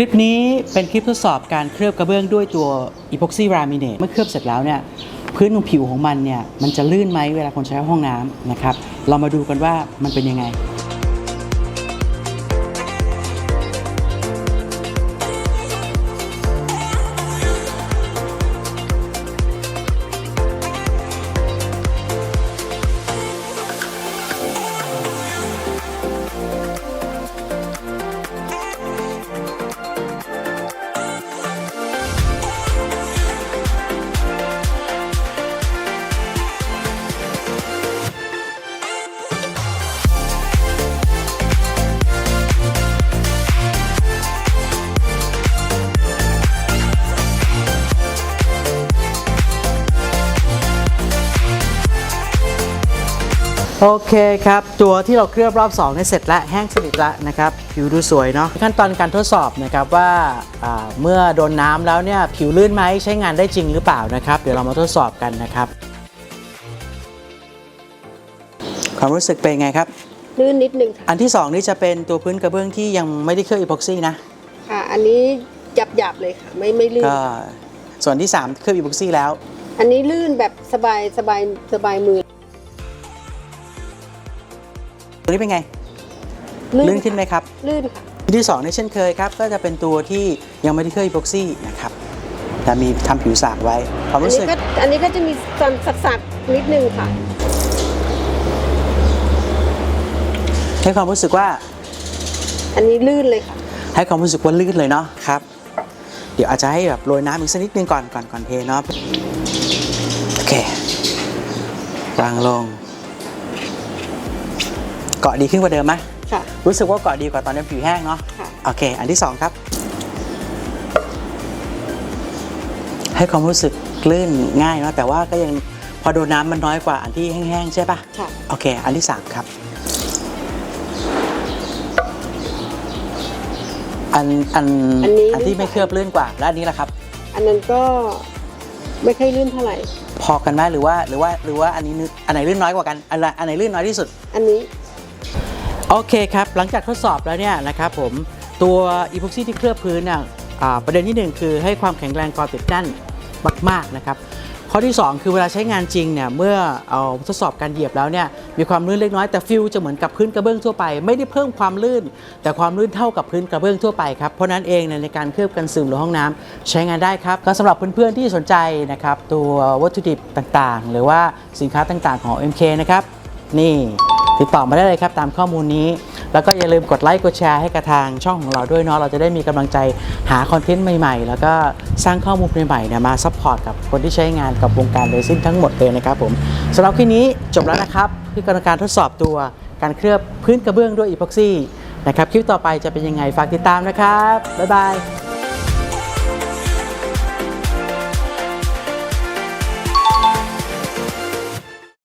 คลิปนี้เป็นคลิปทดสอบการเคลือบกระเบื้องด้วยตัวอีพ็อกซี่รามิเนตเมื่อเคลือบเสร็จแล้วเนี่ยพื้นของผิวของมันเนี่ยมันจะลื่นไหมเวลาคนใช้ห้องน้ำนะครับ เรามาดูกันว่ามันเป็นยังไง โอเคครับ ตัวที่เราเคลือบรอบ2เนี่ยเสร็จแล้วแห้งสนิทแล้วนะครับ ผิวดูสวยเนาะขั้นตอนการทดสอบนะครับว่าอ่าเมื่อโดนน้ำแล้วเนี่ยผิวลื่นไหมใช้งานได้จริงหรือเปล่านะครับ เดี๋ยวเรามาทดสอบกันนะครับ ความรู้สึกเป็นไงครับ ลื่นนิดนึงค่ะอันที่ 2 นี่จะเป็นตัวพื้นกระเบื้องที่ยังไม่ได้เคลือบอีพ็อกซี่นะค่ะอันนี้หยับหยับๆเลยค่ะไม่ไม่ลื่นก็ส่วนที่ 3 เคลือบอีพ็อกซี่แล้ว อันนี้ลื่นแบบสบายสบายสบายมือ ตัวนี้เป็นไงลื่นขึ้นไหมครับลื่นค่ะอันที่2นี่เช่นเคยครับ ก็จะเป็นตัวที่ยังไม่ได้เคลือบอีพ็อกซี่นะครับแต่มีทำผิวสากไว้ความอันรู้นี้สึกก็อันนี้ก็จะมีสันสักสักๆนิดนึงค่ะให้ความรู้สึกว่า อันนี้ลื่นเลยค่ะ ให้ความรู้สึกว่าลื่นเลยเนาะครับ เดี๋ยวอาจจะให้แบบโรยน้ำอีกสักนิดนึงก่อนก่อนก่อนเทเนาะโอเควางลง เกาะดีขึ้นกว่าเดิมไหมค่ะ รู้สึกว่าเกาะดีกว่าตอนนี้ผิวแห้งเนาะค่ะ โอเค อันที่สองครับ ให้ความรู้สึกลื่นง่ายเนาะแต่ว่าก็ยังพอโดนน้ำมันน้อยกว่าอันที่แห้งๆใช่ปะค่ะ โอเค อันที่สามครับ อันอันอันนี้ อันที่ไม่เคลือบลื่นกว่า และอันนี้ล่ะครับ อันนั้นก็ไม่ค่อยลื่นเท่าไหร่ พอกันไหมหรือว่าหรือว่าหรือว่าอันนี้นึอันไหนลื่นน้อยกว่ากันอันไหนอันไหนลื่นน้อยที่สุด อันนี้ โอเคครับ หลังจากทดสอบแล้วเนี่ยนะครับผมตัวอีพ็อกซี่ที่เคลือบพื้นเนี่ยประเด็นที่หนึ่งคือให้ความแข็งแรงกรติดแน่นมากๆนะครับข้อที่ 2 คือเวลาใช้งานจริงเนี่ยเมื่อเอาทดสอบการเหยียบแล้วเนี่ยมีความลื่นเล็กน้อยแต่ฟิลจะเหมือนกับพื้นกระเบื้องทั่วไป ไม่ได้เพิ่มความลื่น แต่ความลื่นเท่ากับพื้นกระเบื้องทั่วไปครับเพราะนั้นเองในการเคลือบกันซึมหรือห้องน้ำใช้งานได้ครับก็สำหรับเพื่อนๆที่สนใจนะครับตัววัตถุดิบต่างๆ หรือว่าสินค้าต่างๆของ MK นะครับนี่ ติดต่อมาได้เลยครับตามข้อมูลนี้ แล้วก็อย่าลืมกดไลค์กดแชร์ให้กับทางช่องของเราด้วยเนาะเราจะได้มีกำลังใจหาคอนเทนต์ใหม่ๆ แล้วก็สร้างข้อมูลใหม่ๆเนี่ยมาซัพพอร์ตกับคนที่ใช้งานกับวงการเรซินทั้งหมดเลยนะครับผมสำหรับคลิปนี้จบแล้วนะครับที่กำลังการทดสอบตัวการเคลือบพื้นกระเบื้องด้วยอีพ็อกซี่นะครับคลิปต่อไปจะเป็นยังไงฝากติดตามนะครับบ๊ายบาย